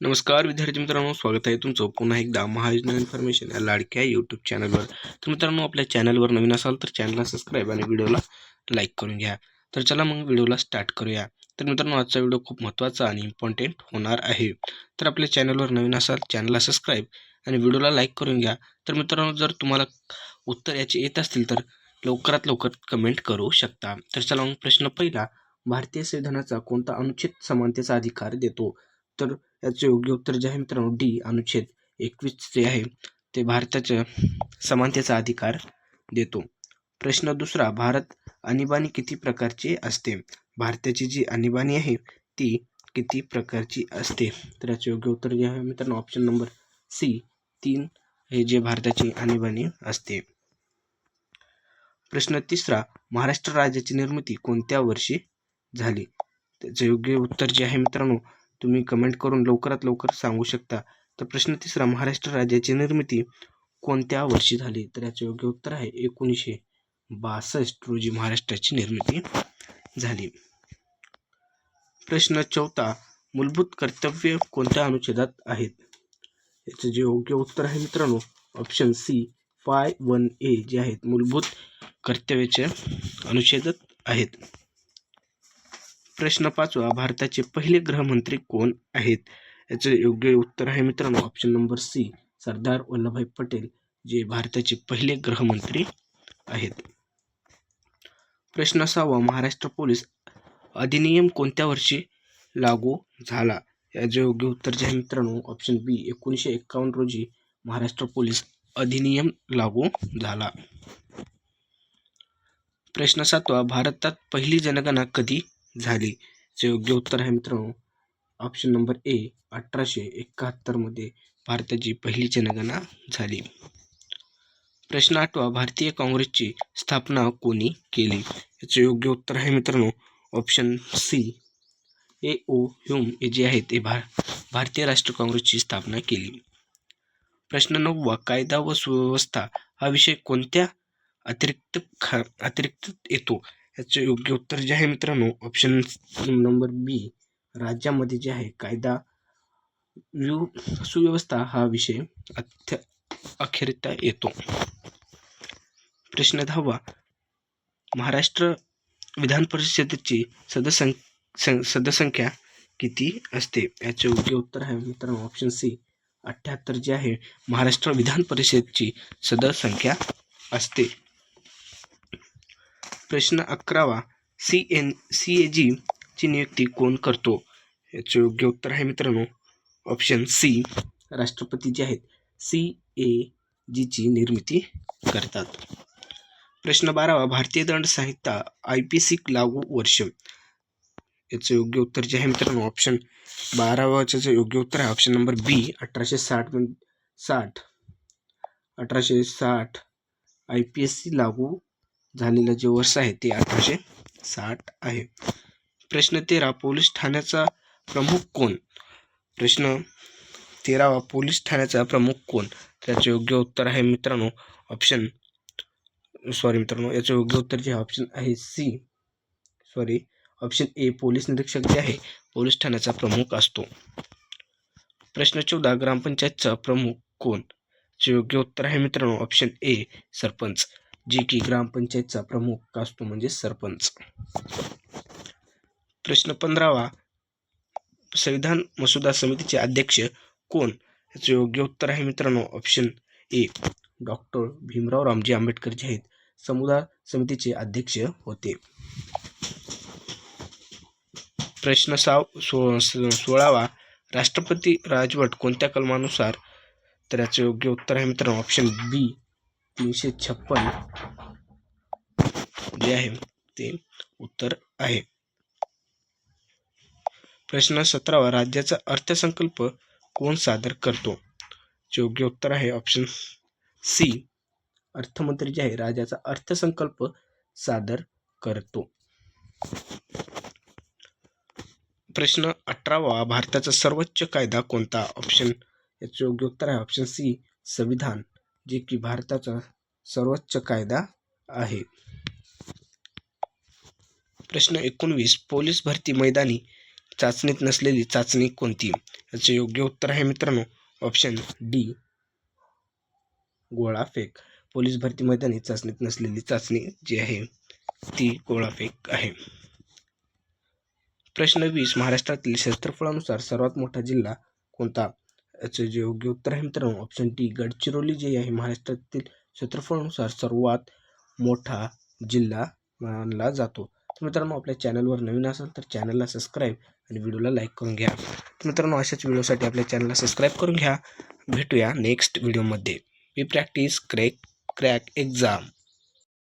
नमस्कार विद्यार्थी मित्रांनो स्वागत आहे तुमचं पुन्हा एकदा महायोजना इन्फॉर्मेशन या लाडक्या यूट्यूब चॅनलवर तर मित्रांनो आपल्या चॅनलवर नवीन असाल तर चॅनलला सबस्क्राईब आणि व्हिडिओला लाईक करून घ्या. तर चला मग व्हिडिओला स्टार्ट करूया. तर मित्रांनो आजचा व्हिडिओ खूप महत्त्वाचा आणि इम्पॉर्टंट होणार आहे. तर आपल्या चॅनलवर नवीन असाल चॅनलला सबस्क्राईब आणि व्हिडिओला लाईक करून घ्या. तर मित्रांनो जर तुम्हाला उत्तर याचे येत असतील तर लवकरात लवकर कमेंट करू शकता. तर चला मग प्रश्न पहिला भारतीय संविधानाचा कोणता अनुच्छेद समानतेचा अधिकार देतो? तर याचे योग्य उत्तर जे आहे मित्रांनो डी अनुच्छेद एकवीस जे आहे ते भारताच्या समानतेचा अधिकार देतो. प्रश्न दुसरा भारत आणीबाणी किती प्रकारची असते? भारताची जी आणीबाणी आहे ती किती प्रकारची असते? तर याचे योग्य उत्तर जे आहे मित्रांनो ऑप्शन नंबर सी तीन हे जे भारताची आणीबाणी असते. प्रश्न तिसरा महाराष्ट्र राज्याची निर्मिती कोणत्या वर्षी झाली? त्याचं योग्य उत्तर जे आहे मित्रांनो तुम्ही कमेंट करून लवकरात लवकर सांगू शकता. तर प्रश्न तिसरा महाराष्ट्र राज्याची निर्मिती कोणत्या वर्षी झाली? तर याचे योग्य उत्तर आहे एकोणीसशे बासष्ट रोजी महाराष्ट्राची निर्मिती झाली. प्रश्न चौथा मूलभूत कर्तव्य कोणत्या अनुच्छेदात आहेत? याचं जे योग्य उत्तर आहे मित्रांनो option C five one A जे आहेत मूलभूत कर्तव्याचे अनुच्छेदात आहेत. प्रश्न पाचवा भारताचे पहिले गृहमंत्री कोण आहेत? याचं योग्य उत्तर आहे मित्रांनो option number C Sardar Vallabhbhai Patel जे भारताचे पहिले गृहमंत्री आहेत. प्रश्न सहावा महाराष्ट्र पोलीस अधिनियम कोणत्या वर्षी लागू झाला? याचे योग्य उत्तर जे आहे मित्रांनो ऑप्शन बी एकोणीसशे एक्कावन्न रोजी महाराष्ट्र पोलीस अधिनियम लागू झाला. प्रश्न सातवा भारतात पहिली जनगणना कधी झाली. जे योग्य उत्तर आहे मित्रांनो. ऑप्शन नंबर ए अठराशे एकाहत्तरमध्ये भारताची पहिली जनगणना झाली. प्रश्न आठवा भारतीय काँग्रेसची स्थापना कोणी केली? याचे योग्य उत्तर आहे मित्रांनो. Option C A O Hume हे जे आहे ते भार भारतीय राष्ट्र काँग्रेसची स्थापना केली. प्रश्न नववा कायदा व सुव्यवस्था हा विषय कोणत्या अतिरिक्त खा अतिरिक्त येतो? याचे योग्य उत्तर जे आहे मित्रांनो ऑप्शन नंबर बी राज्यामध्ये जे आहे कायदा व्यू सुव्यवस्था हा विषय अत्य अखेरिता येतो. प्रश्न दहावा महाराष्ट्र विधान परिषदेची सदस्य सदस्यसंख्या किती असते? याचे योग्य उत्तर आहे मित्रांनो ऑप्शन सी अठ्ठ्याहत्तर जे आहे महाराष्ट्र विधान परिषदेची सदस्यसंख्या असते. प्रश्न अकरावा. C N C A G ची नियुक्ती कोण करतो? याचे योग्य उत्तर आहे मित्रांनो. ऑप्शन सी राष्ट्रपती जे आहेत सी ए जीची निर्मिती करतात. प्रश्न बारावा भारतीय दंड संहिता आय पी सी लागू वर्ष. याचं योग्य उत्तर जे आहे मित्रांनो ऑप्शन बारावाचं जे योग्य उत्तर आहे ऑप्शन नंबर बी अठराशे साठ साठ अठराशे साठ आय पी एस सी लागू झालेलं जे वर्ष आहे ते अठराशे साठ आहे. प्रश्न तेरा पोलीस ठाण्याचा प्रमुख कोण? प्रश्न तेरावा पोलीस ठाण्याचा प्रमुख कोण? त्याचं योग्य उत्तर आहे मित्रांनो ऑप्शन सॉरी मित्रांनो याचं योग्य उत्तर जे आहे ऑप्शन आहे C sorry option A police निरीक्षक जे आहे पोलीस ठाण्याचा प्रमुख असतो. प्रश्न चौदा ग्रामपंचायतचा प्रमुख कोण? योग्य उत्तर आहे मित्रांनो ऑप्शन ए सरपंच. जे की ग्रामपंचायतचा प्रमुख असतो म्हणजे सरपंच. प्रश्न पंधरावा संविधान मसुदा समितीचे अध्यक्ष कोण? याचं योग्य उत्तर आहे मित्रांनो option A doctor Bhimrao Ramji Ambedkar जे आहेत. समुदाय समितीचे अध्यक्ष होते. प्रश्न साव सो सोळावा राष्ट्रपती राजवट कोणत्या कलमानुसार? तर याचं योग्य उत्तर आहे मित्रांनो ऑप्शन बी तीनशे छप्पन. जे आहे ते उत्तर आहे. प्रश्न सतरावा राज्याचा अर्थसंकल्प कोण सादर करतो? योग्य उत्तर आहे ऑप्शन सी अर्थमंत्री जे आहे राज्याचा अर्थसंकल्प सादर करतो. प्रश्न अठरावा भारताचा सर्वोच्च कायदा कोणता? ऑप्शन याचं योग्य उत्तर आहे ऑप्शन सी संविधान. जे की भारताचा सर्वोच्च कायदा आहे. प्रश्न एकोणवीस. पोलीस भरती मैदानी चाचणीत नसलेली चाचणी कोणती? याचे योग्य उत्तर आहे मित्रांनो ऑप्शन डी गोळाफेक. पोलीस भरती मैदानी चाचणीत नसलेली चाचणी जी आहे ती गोळाफेक आहे. प्रश्न वीस. महाराष्ट्रातील क्षेत्रफळानुसार सर्वात मोठा जिल्हा कोणता? याचे जे योग्य उत्तर आहे मित्रांनो ऑप्शन डी गडचिरोली जे आहे महाराष्ट्रातील क्षेत्रफळानुसार सर्वात मोठा जिल्हा मानला जातो. तर मित्रांनो आपल्या चॅनलवर नवीन असाल तर चॅनलला सबस्क्राईब आणि व्हिडिओला लाईक करून घ्या. तर मित्रांनो अशाच व्हिडिओसाठी आपल्या चॅनलला सबस्क्राईब करून घ्या. भेटूया नेक्स्ट व्हिडिओमध्ये we practice crack crack exam